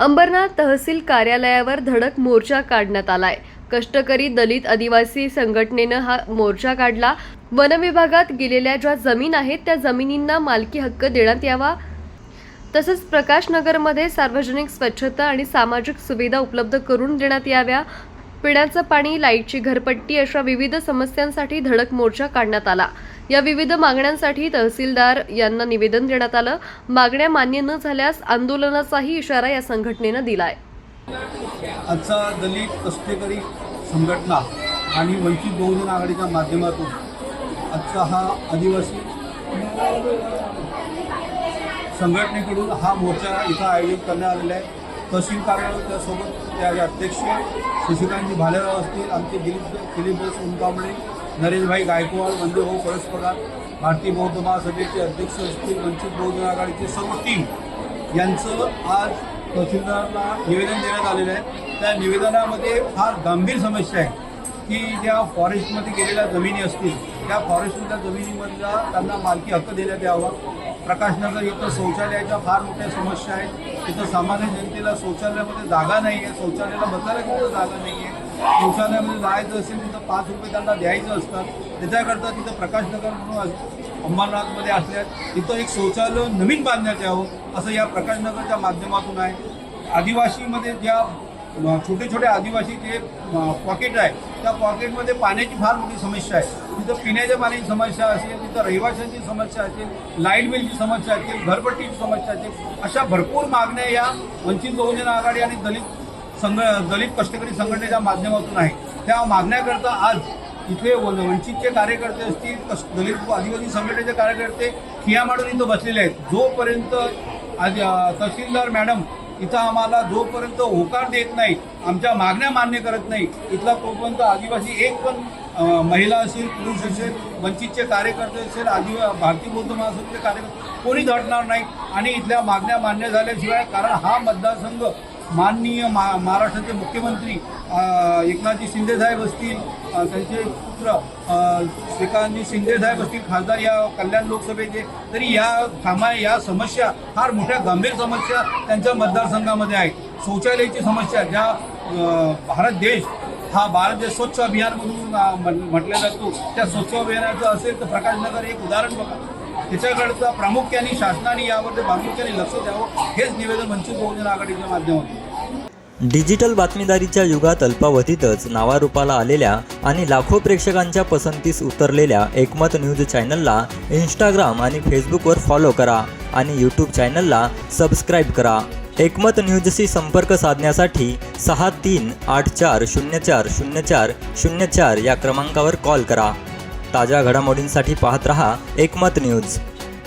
अंबरनाथ तहसील कार्यालयावर धडक मोर्चा काढण्यात आलाय. कष्टकरी दलित आदिवासी संघटनेनं हा मोर्चा काढला. वनविभागात गेलेल्या ज्या जमीन आहेत त्या जमिनींना मालकी हक्क देण्यात यावा. तसंच प्रकाशनगरमध्ये सार्वजनिक स्वच्छता आणि सामाजिक सुविधा उपलब्ध करून देण्यात याव्या. पिण्याचं पाणी लाईटची घरपट्टी अशा विविध समस्यांसाठी धडक मोर्चा काढण्यात आला. या विविध मागण्यांसाठी तहसीलदार यांना निवेदन देण्यात आलं. मागण्या मान्य न झाल्यास आंदोलनाचाही इशारा या संघटनेनं दिलाय. आजचा दलित कष्टकरी संघटना आणि वंचित बहुजन आघाडीच्या माध्यमातून आजचा हा आदिवासी संघटनेकडून हा मोर्चा इथं आयोजित करण्यात आलेला आहे. तहसील कार्यालय त्यासोबत त्याचे अध्यक्ष शशिकांतजी भालेराव असतील आमचे दिलीप दिलीप सोनकांबळे नरेशभाई गायकवाड वंदेभाऊ परस्परात भारतीय बौद्ध महासभेचे अध्यक्ष असतील वंचित बहुजन आघाडीचे सर्व टीम यांचं आज तहसीलदारला निवेदन देण्यात आलेलं आहे. त्या निवेदनामध्ये फार गंभीर समस्या आहे की ज्या फॉरेस्टमध्ये गेलेल्या जमिनी असतील त्या फॉरेस्टमधल्या जमिनीमधला त्यांना मालकी हक्क देण्यात यावा. प्रकाशनगर इथं शौचालयाच्या फार मोठ्या समस्या आहेत. तिथं सामान्य जनतेला शौचालयामध्ये जागा नाही आहे शौचालयाला बसायला कुठं जागा नाही आहे शौचालयामध्ये जायचं असेल तिथं पाच रुपये त्यांना द्यायचं असतात. त्याच्याकरता तिथं प्रकाशनगर म्हणून अंबरनाथमध्ये असल्या तिथं एक शौचालय नवीन बांधण्यात यावं असं या प्रकाशनगरच्या माध्यमातून आहे. आदिवासीमध्ये ज्या छोटे छोटे आदिवासी जे पॉकेट आहे त्या पॉकेटमध्ये पाण्याची फार मोठी समस्या आहे. तिथं पिण्याच्या पाण्याची समस्या असेल तिथं रहिवाशांची समस्या असेल लाइट बिलची समस्या असेल घरपट्टीची समस्या असेल अशा भरपूर मागण्या या वंचित बहुजन आघाडी आणि दलित संघ दलित कष्टकरी संघटनेच्या माध्यमातून आहे. त्या मागण्याकरता आज इथे व- वंचितचे कार्यकर्ते असतील कस दलित आदिवासी संघटनेचे कार्यकर्ते खिया इथं बसलेले आहेत. जोपर्यंत आज तहसीलदार मॅडम इथं आम्हाला जोपर्यंत होकार देत नाही आमच्या मागण्या मान्य करत नाही इथला तोपर्यंत आदिवासी एक पण महिला असेल पुरुष असेल वंचितचे कार्यकर्ते असेल आदिवा भारतीय बौद्ध महासंघचे कार्यकर्ते कोणीच धडणार नाही. आणि इथल्या मागण्या मान्य झाल्याशिवाय कारण हा मतदारसंघ माननीय मा महाराष्ट्राचे मुख्यमंत्री एकनाथजी शिंदेसाहेब असतील त्यांचे पुत्र श्रीकांतजी शिंदेसाहेब असतील खासदार या कल्याण लोकसभेचे तरी या कामा या समस्या फार मोठ्या गंभीर समस्या त्यांच्या मतदारसंघामध्ये आहेत. शौचालयाची समस्या ज्या भारत देश हा भारत जे स्वच्छ अभियान म्हणून अ, म्हटलं जातो त्या स्वच्छ अभियानाचं असेल तर प्रकाशनगर एक उदाहरण बघा. त्याच्याकडचं प्रामुख्याने शासनाने यावर प्रामुख्याने लक्ष द्यावं हेच निवेदन वंचित बहुजन आघाडीच्या माध्यमातून. डिजिटल बातमीदारीच्या युगात अल्पावधीतच नावारूपाला आलेल्या आणि लाखो प्रेक्षकांच्या पसंतीस उतरलेल्या एकमत न्यूज चॅनलला इंस्टाग्राम आणि फेसबुकवर फॉलो करा आणि यूट्यूब चॅनलला सबस्क्राईब करा. एकमत न्यूजशी संपर्क साधण्यासाठी सहा तीन आठ चार शून्य चार शून्य चार शून्य चार या क्रमांकावर कॉल करा. ताज्या घडामोडींसाठी पाहत रहा एकमत न्यूज.